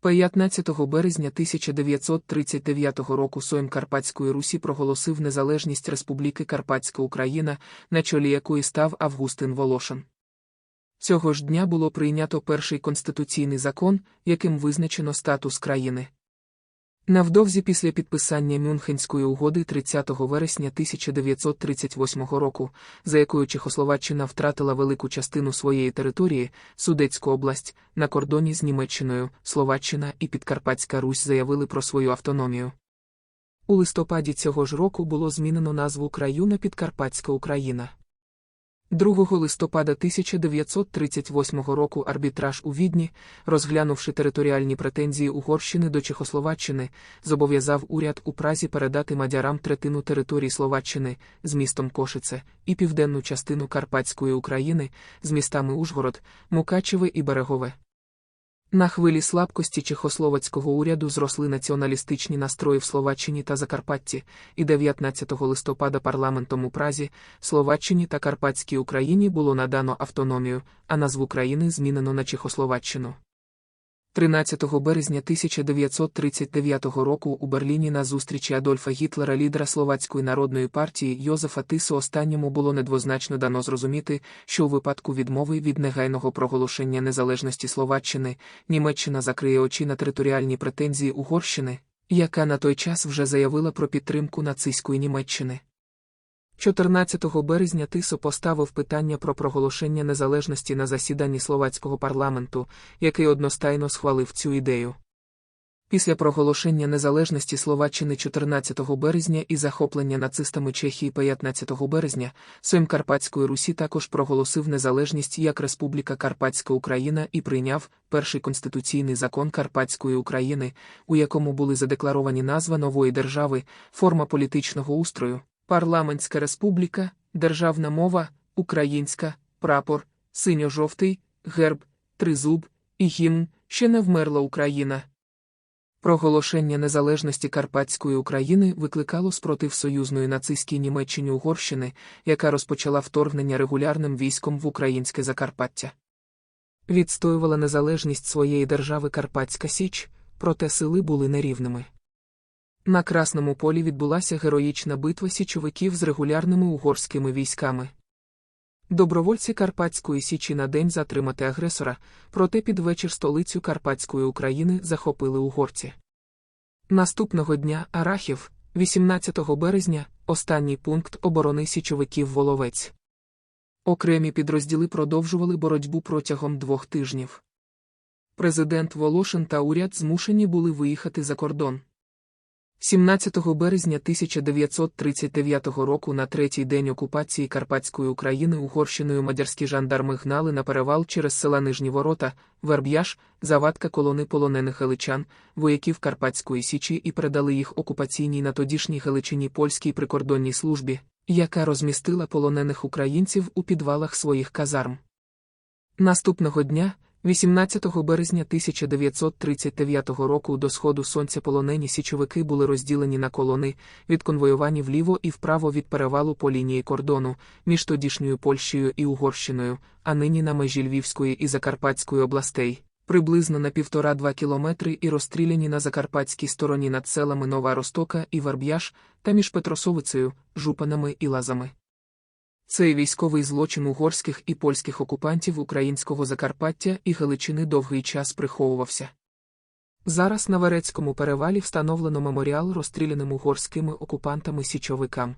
15 березня 1939 року Сойм Карпатської Русі проголосив незалежність Республіки Карпатська Україна, на чолі якої став Августин Волошин. Цього ж дня було прийнято перший конституційний закон, яким визначено статус країни. Навдовзі після підписання Мюнхенської угоди 30 вересня 1938 року, за якою Чехословаччина втратила велику частину своєї території, Судецьку область, на кордоні з Німеччиною, Словаччина і Підкарпатська Русь заявили про свою автономію. У листопаді цього ж року було змінено назву краю на Підкарпатська Україна. 2 листопада 1938 року арбітраж у Відні, розглянувши територіальні претензії Угорщини до Чехословаччини, зобов'язав уряд у Празі передати мадярам третину території Словаччини з містом Кошице і південну частину Карпатської України з містами Ужгород, Мукачеве і Берегове. На хвилі слабкості чехословацького уряду зросли націоналістичні настрої в Словаччині та Закарпатті, і 19 листопада парламентом у Празі, Словаччині та Карпатській Україні було надано автономію, а назву країни змінено на Чехословаччину. 13 березня 1939 року у Берліні на зустрічі Адольфа Гітлера, лідера Словацької народної партії Йозефа Тису останньому було недвозначно дано зрозуміти, що у випадку відмови від негайного проголошення незалежності Словаччини Німеччина закриє очі на територіальні претензії Угорщини, яка на той час вже заявила про підтримку нацистської Німеччини. 14 березня Тисо поставив питання про проголошення незалежності на засіданні словацького парламенту, який одностайно схвалив цю ідею. Після проголошення незалежності Словаччини 14 березня і захоплення нацистами Чехії 15 березня, Сейм Карпатської Русі також проголосив незалежність як Республіка Карпатська Україна і прийняв перший конституційний закон Карпатської України, у якому були задекларовані назва нової держави, форма політичного устрою, Парламентська республіка, державна мова, українська, прапор, синьо-жовтий, герб, тризуб і гімн, ще не вмерла Україна. Проголошення незалежності Карпатської України викликало спротив союзної нацистській Німеччині Угорщини, яка розпочала вторгнення регулярним військом в українське Закарпаття. Відстоювала незалежність своєї держави Карпатська Січ, проте сили були нерівними. На Красному полі відбулася героїчна битва січовиків з регулярними угорськими військами. Добровольці Карпатської Січі на день затримати агресора, проте під вечір столицю Карпатської України захопили угорці. Наступного дня Арахів, 18 березня, останній пункт оборони січовиків Воловець. Окремі підрозділи продовжували боротьбу протягом двох тижнів. Президент Волошин та уряд змушені були виїхати за кордон. 17 березня 1939 року на третій день окупації Карпатської України Угорщиною мадярські жандарми гнали на перевал через села Нижні Ворота, Верб'яж, завадка колони полонених галичан, вояків Карпатської Січі і передали їх окупаційній на тодішній Галичині польській прикордонній службі, яка розмістила полонених українців у підвалах своїх казарм. Наступного дня, 18 березня 1939 року до сходу сонця полонені січовики були розділені на колони, відконвоювані вліво і вправо від перевалу по лінії кордону між тодішньою Польщею і Угорщиною, а нині на межі Львівської і Закарпатської областей, приблизно на півтора-два кілометри і розстріляні на закарпатській стороні над селами Нова Ростока і Варб'яш та між Петросовицею, Жупанами і Лазами. Цей військовий злочин угорських і польських окупантів українського Закарпаття і Галичини довгий час приховувався. Зараз на Верецькому перевалі встановлено меморіал розстріляним угорськими окупантами січовикам.